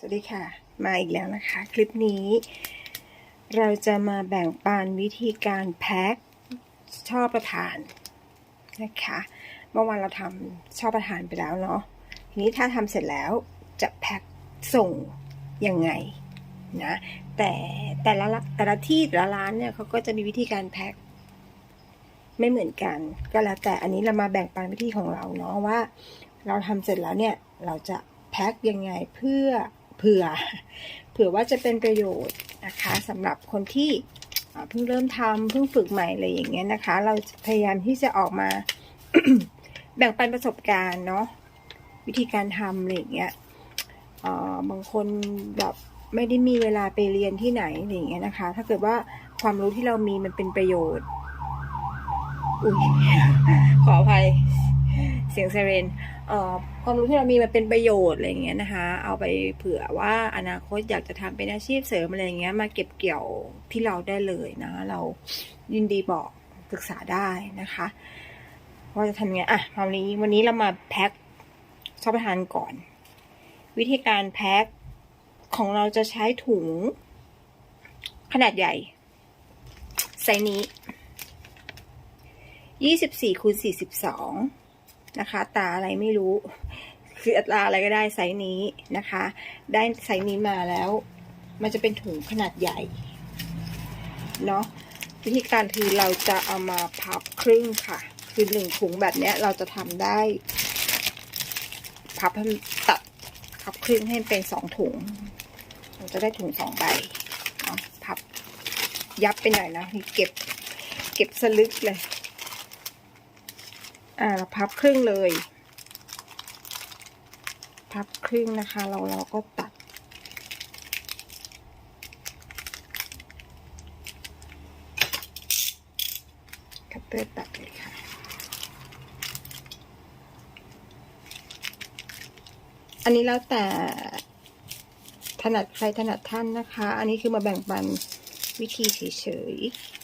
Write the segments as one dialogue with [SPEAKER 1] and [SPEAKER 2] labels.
[SPEAKER 1] สวัสดีค่ะ มาอีกแล้วนะคะ คลิปนี้ เราจะมาแบ่งปันวิธีการแพ็คช่อประทานนะคะเมื่อวานเราทำช่อประทานไปแล้วเนาะทีนี้ถ้าทำเสร็จแล้วจะแพ็คส่งยังไงนะแต่แต่ละแต่ละที่แต่ละร้านเนี่ยเขาก็จะมีวิธีการแพ็คไม่เหมือนกัน ก็แล้วแต่อันนี้เรามาแบ่งปันวิธีของเราเนาะว่า เราทำเสร็จแล้วเนี่ยเราจะแพ็คยังไงเพื่อ เผื่อ เผื่อว่าจะเป็นประโยชน์นะคะสำหรับคนที่เพิ่งเริ่มทำเพิ่งฝึกใหม่อะไรอย่างเงี้ยนะคะ เราพยายามที่จะออกมา แบ่งปันประสบการณ์เนาะวิธีการทำอะไรอย่างเงี้ยบางคนแบบไม่ได้มีเวลาไปเรียนที่ไหนอะไรอย่างเงี้ยนะคะ ถ้าเกิดว่าความรู้ที่เรามีมันเป็นประโยชน์ อุ้ยขออภัย เสียงไซเรน ความรู้ที่เรามีมันเป็นประโยชน์อะไรอย่างเงี้ยนะคะ เอาไปเผื่อว่าอนาคตอยากจะทำเป็นอาชีพเสริมอะไรอย่างเงี้ยมาเก็บเกี่ยวที่เราได้เลยนะ เรายินดีบอกปรึกษาได้นะคะว่าจะทำยังไงอะวันนี้วันนี้เรามาแพ็คชอบประทานก่อน วิธีการแพ็คของเราจะใช้ถุง ขนาดใหญ่ไซส์นี้ยี่สิบสี่คูณสี่สิบสอง นะคะ ตาอะไรไม่รู้ คืออัตราอะไรก็ได้ไซส์นี้นะคะ ได้ไซส์นี้มาแล้ว มันจะเป็นถุงขนาดใหญ่เนาะวิธีการคือเราจะเอามาพับครึ่งค่ะ คือหนึ่งถุงแบบเนี้ยเราจะทำได้ พับให้ตัดพับครึ่งให้เป็นสองถุงเราจะได้ถุงสองใบเนาะพับยับไปหน่อยนะเก็บ เก็บสลึกเลย อ่าพับครึ่งเลย พับครึ่งนะคะเราเราก็ตัด คัตเตอร์ตัดเลยค่ะ อันนี้แล้วแต่ถนัดใครถนัดท่านนะคะ อันนี้คือมาแบ่งปันวิธีเฉยๆ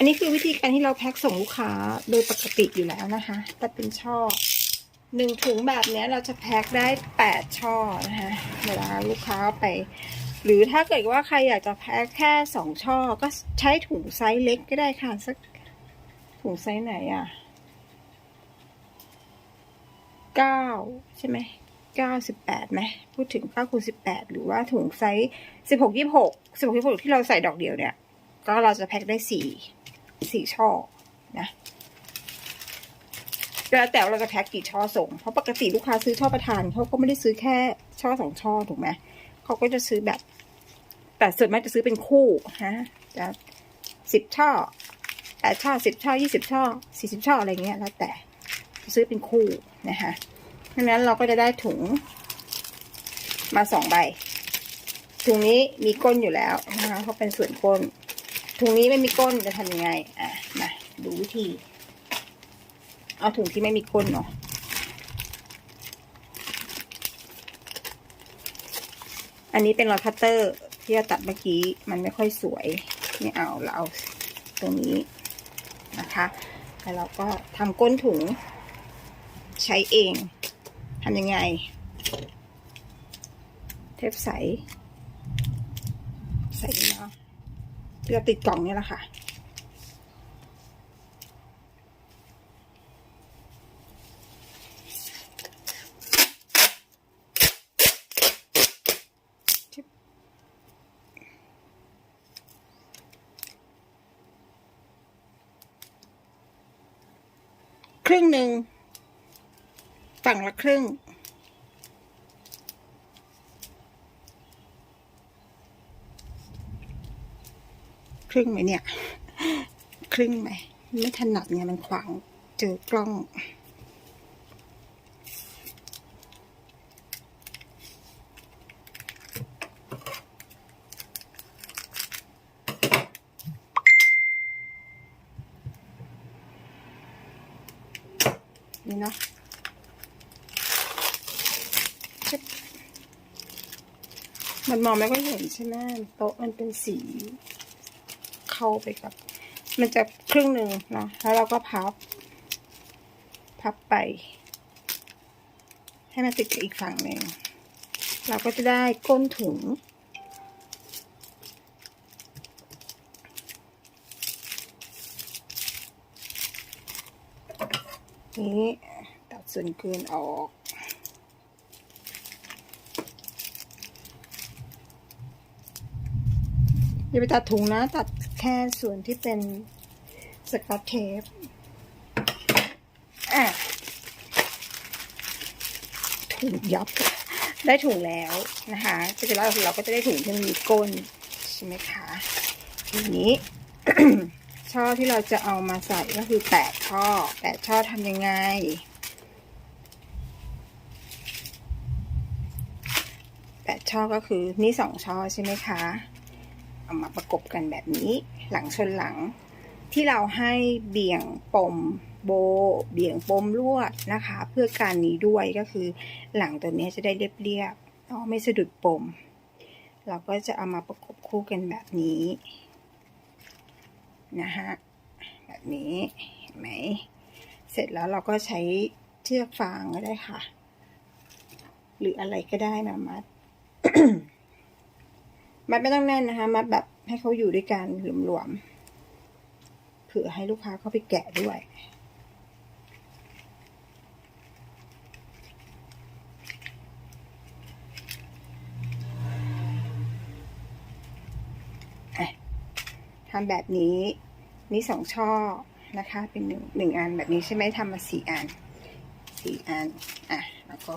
[SPEAKER 1] อันนี้คือวิธีการที่เราแพ็คส่งลูกค้าโดยปกติอยู่แล้วนะคะ แต่เป็นช่อหนึ่งถุงแบบนี้เราจะแพ็คได้แปดช่อนะคะเวลาลูกค้าเอาไป หรือถ้าเกิดว่าใครอยากจะแพ็คแค่สองช่อ ก็ใช้ถุงไซส์เล็กก็ได้ค่ะสักถุงไซส์ไหนอะเก้าใช่ไหมเก้าสิบแปดไหมพูดถึงเก้าคูณสิบแปดหรือว่าถุงไซส์สิบหกยี่หกสิบหกยี่หกที่เราใส่ดอกเดียวเนี่ย ก็เราจะแพ็คได้สี่ สี่ช่อนะแล้วแต่เราจะแพ็คกี่ช่อส่ง เพราะปกติลูกค้าซื้อช่อประทานเขาก็ไม่ได้ซื้อแค่ช่อสองช่อถูกไหมเขาก็จะซื้อแบบ แต่ส่วนมากจะซื้อเป็นคู่ฮะจะสิบช่อแปดช่อสิบช่อยี่สิบช่อสี่สิบช่ออะไรเงี้ยแล้วแต่ซื้อเป็นคู่นะคะดังนั้นเราก็จะได้ถุงมาสองใบ ถุงนี้มีก้นอยู่แล้วนะคะเขาเป็นส่วนก้น ถุงนี้ไม่มีก้นจะทำยังไง อะ มาดูวิธี เอาถุงที่ไม่มีก้นเนาะอันนี้เป็นรอยคัตเตอร์ที่เราตัดเมื่อกี้มันไม่ค่อยสวยไม่เอาเราเอาตรงนี้นะคะแล้วเราก็ทำก้นถุงใช้เองทำยังไง เทปใส ใสเนาะ ที่เราติดกล่องนี่แหละค่ะ ครึ่งหนึ่งฝั่งละครึ่ง รึ่งไหมเนี่ย ครึ่งไหมไม่ถนัดไงมันขวางเจอกล้อง นี่เนาะมันมองไม่ค่อยเห็นใช่ไหมโต๊ะมันเป็นสี เข้าไปกับ มันจะครึ่งหนึ่งเนาะแล้วเราก็พับ พับไปใหให้มันติดกับอีกฝั่งหนึ่งเราก็จะได้ก้นถุงนี้ตัดส่วนเกินออก อย่าไปตัดถุงนะ ตัด แค่ส่วนที่เป็นสกอตเทปอะถุงยับ ได้ถุงแล้วนะคะก็จะแล้วเราก็จะได้ถุงที่มีก้นใช่ไหมคะทีนี้ช่อที่เราจะเอามาใส่ก็คือแปดช่อแปดช่อทำยังไง แปดช่อก็คือนี่สองช่อใช่ไหมคะ เอามาประกบกันแบบนี้ หลังชนหลัง ที่เราให้เบี่ยงปมโบ เบี่ยงปมลวดนะคะ เพื่อการนี้ด้วยก็คือหลังตัวนี้จะได้เรียบๆเนาะไม่สะดุดปม เราก็จะเอามาประกบคู่กันแบบนี้นะฮะแบบนี้เห็นไหมเสร็จแล้วเราก็ใช้เชือกฟางก็ได้ค่ะ หรืออะไรก็ได้นะมัด มัดไม่ต้องแน่นนะคะ มัดแบบให้เขาอยู่ด้วยกันหลวมๆเผื่อให้ลูกค้าเขาไปแกะด้วยทำแบบนี้นี่สองช่อนะคะ เป็นหนึ่งหนึ่งอันแบบนี้ใช่ไหมทำมาสี่อันสี่อันอะ แล้วก็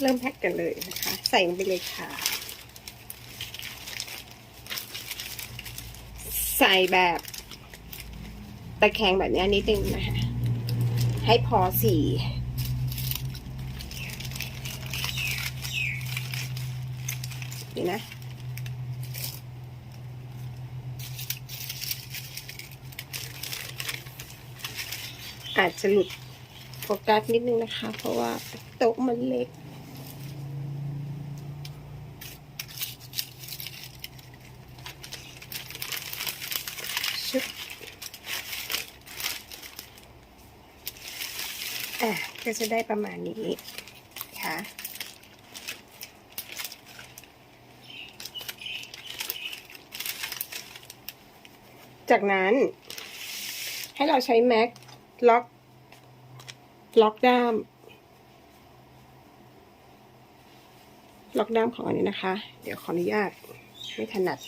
[SPEAKER 1] เริ่มแพ็กกันเลยนะคะ ใส่ลงไปเลยค่ะ ใส่แบบตะแคงแบบนี้นิดนึงนะคะ ให้พอสี่นี่นะอาจจะหลุดโฟกัสนิดนึงนะคะ เพราะว่าโต๊ะมันเล็ก อะก็จะได้ประมาณนี้ค่ะจากนั้น ให้เราใช้แม็กล็อก ล็อกด้าม ล็อกด้ามของอันนี้นะคะ เดี๋ยวขออนุญาตไม่ถนัด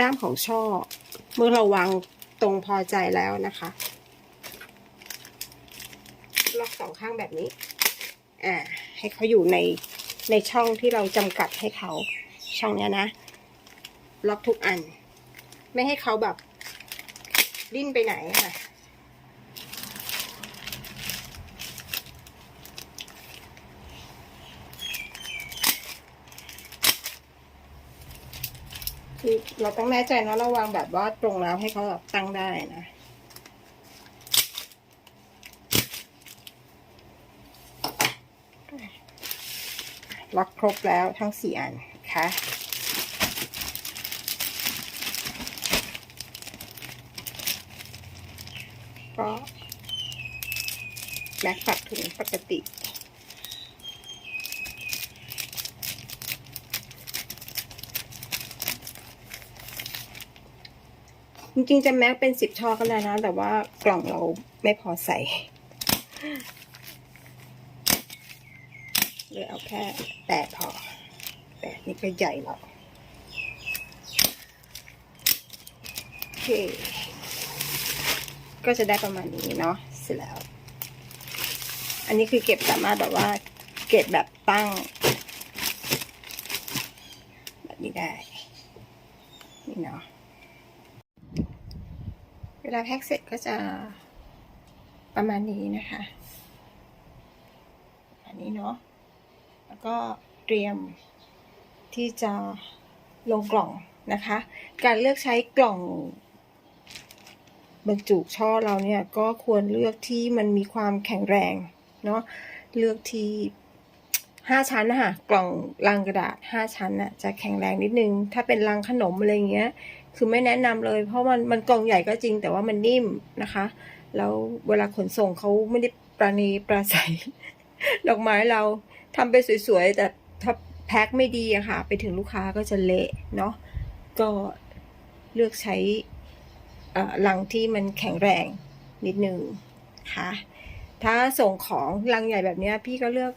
[SPEAKER 1] ด้ามของช่อ เมื่อเราวางตรงพอใจแล้วนะคะ สองข้างแบบนี้ อ่า ให้เขาอยู่ในในช่องที่เราจำกัดให้เขา ช่องเนี้ยนะ ล็อกทุกอัน ไม่ให้เขาแบบดิ้นไปไหนค่ะคือเราต้องแน่ใจนะเราวางแบบว่าตรงแล้วให้เขาแบบตั้งได้นะ ล็อกครบแล้วทั้งสี่อันนะคะก็แม็กปักถุงปกติจริงๆจะแม็กเป็นสิบช่อก็ได้นะ แต่ว่ากล่องเราไม่พอใส่ เลยเอาแค่แปดพอแปดนี่ก็ใหญ่แล้วโอเค ก็จะได้ประมาณนี้เนาะเสร็จแล้ว อันนี้คือเก็บสามารถแบบว่า เก็บแบบตั้ง แบบนี้ได้นี่เนาะเวลาแพ็กเสร็จก็จะประมาณนี้นะคะ อันนี้เนาะ แล้วก็เตรียมที่จะลงกล่องนะคะ การเลือกใช้กล่องบรรจุช่อเราเนี่ยก็ควรเลือกที่มันมีความแข็งแรงเนาะเลือกที่ห้าชั้นนะคะกล่องลังกระดาษห้าชั้นน่ะจะแข็งแรงนิดนึง ถ้าเป็นลังขนมอะไรเงี้ย คือไม่แนะนำเลย เพราะมันมันกล่องใหญ่ก็จริงแต่ว่ามันนิ่มนะคะ แล้วเวลาขนส่งเขาไม่ได้ประนีประใสดอกไม้เรา ทำไปสวยๆ แต่ถ้าแพ็คไม่ดีอะค่ะ ไปถึงลูกค้าก็จะเละเนาะก็เลือกใช้ลังที่มันแข็งแรงนิดนึงค่ะถ้าส่งของลังใหญ่แบบนี้พี่ก็เลือก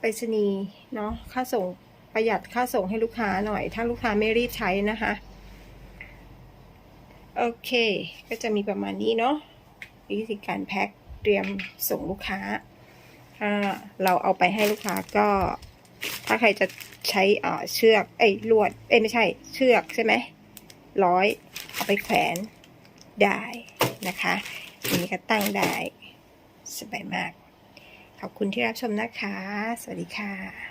[SPEAKER 1] ไปรษณีย์เนาะค่าส่งประหยัดค่าส่งให้ลูกค้าหน่อย ถ้าลูกค้าไม่รีบใช้นะคะ โอเค ก็จะมีประมาณนี้เนาะวิธีการแพ็คเตรียมส่งลูกค้า ถ้าเราเอาไปให้ลูกค้าก็ ถ้าใครจะใช้เอ่อเชือกเอ้ยลวดเอ้ยไม่ใช่ เชือกใช่ไหมร้อยเอาไปแขวนได้นะคะอันนี้ก็ตั้งได้สบายมาก ขอบคุณที่รับชมนะคะ สวัสดีค่ะ